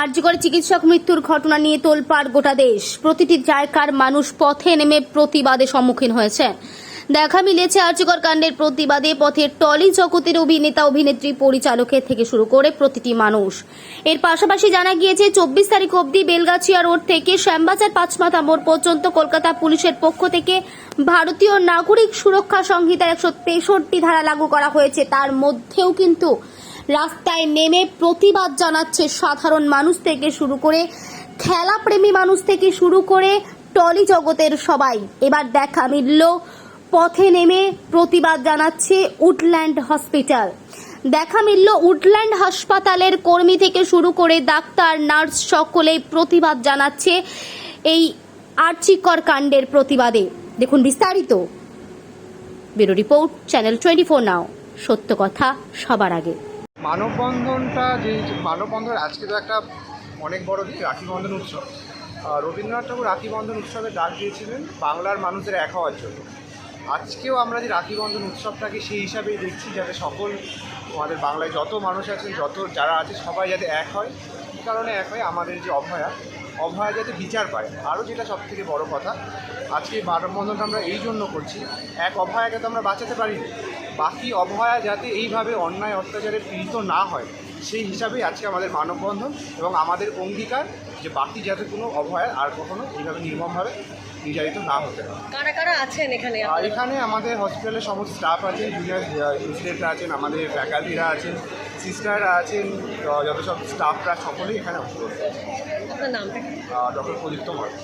আর্যকর চিকিৎসক মৃত্যুর ঘটনা নিয়ে তোলপাড় গোটা দেশ। প্রতিটি জায়গার মানুষ পথে নেমে প্রতিবাদে সম্মুখীন হয়েছে। দেখা মিলেছে আর্যকর কাণ্ডের প্রতিবাদে পথের টলি জগতের অভিনেতা, অভিনেত্রী, পরিচালকের থেকে শুরু করে প্রতিটি মানুষ। এর পাশাপাশি জানা গিয়েছে, চব্বিশ তারিখ অবধি বেলগাছিয়া রোড থেকে শ্যামবাজার পাঁচমাথা মোড় পর্যন্ত কলকাতা পুলিশের পক্ষ থেকে ভারতীয় নাগরিক সুরক্ষা সংহিতার একশো তেষট্টি ধারা লাগু করা হয়েছে। তার মধ্যেও কিন্তু রাস্তায় নেমে প্রতিবাদ জানাচ্ছে সাধারণ মানুষ থেকে শুরু করে, খেলাপ্রেমী মানুষ থেকে শুরু করে টলি জগতের সবাই। এবার দেখা মিলল, পথে নেমে প্রতিবাদ জানাচ্ছে উডল্যান্ড হসপিটাল। দেখা মিলল, উডল্যান্ড হাসপাতালের কর্মী থেকে শুরু করে ডাক্তার, নার্স সকলেই প্রতিবাদ জানাচ্ছে এই আর্চিকর কাণ্ডের প্রতিবাদে। দেখুন বিস্তারিত। Bureau report, channel twenty four now. সত্য কথা সবার আগে। মানববন্ধনটা যে মানববন্ধন, আজকে তো একটা অনেক বড় দিক রাখি বন্ধন উৎসব রবীন্দ্রনাথ ঠাকুর রাখিবন্ধন উৎসবে ডাক দিয়েছিলেন বাংলার মানুষের এক হওয়ার জন্য। আজকেও আমরা যে রাখি বন্ধন উৎসবটাকে সেই হিসাবেই দেখছি, যাতে সকল আমাদের বাংলায় যত মানুষ আছেন, যত যারা আছে, সবাই যাতে এক হয়। কারণে এক হয় আমাদের যে অভয়া অভয়া যাতে বিচার পায় আরও যেটা সব থেকে বড় কথা আজকে এই মানববন্ধনটা আমরা এই জন্য করছি এক অভয়াকে তো আমরা বাঁচাতে পারিনি। বাকি অভয়া যাতে এইভাবে অন্যায় অত্যাচারে পীড়িত না হয় সেই হিসাবেই আজকে আমাদের মানববন্ধন এবং আমাদের অঙ্গীকার যে বাকি যাতে কোনো অভয়া আর কখনো এইভাবে নির্মমভাবে নির্যাতিত না হতে হয়। কারা কারা আছেন এখানে? এখানে আমাদের হসপিটালের সমস্ত স্টাফ আছেন জুনিয়র প্রেসিডেন্টরা আছেন আমাদের ফ্যাকাল্টিরা আছেন সিস্টাররা আছেন যত সব স্টাফরা সকলেই এখানে অংশগ্রহণ ডক্টর প্রদীপ্ত মার্গ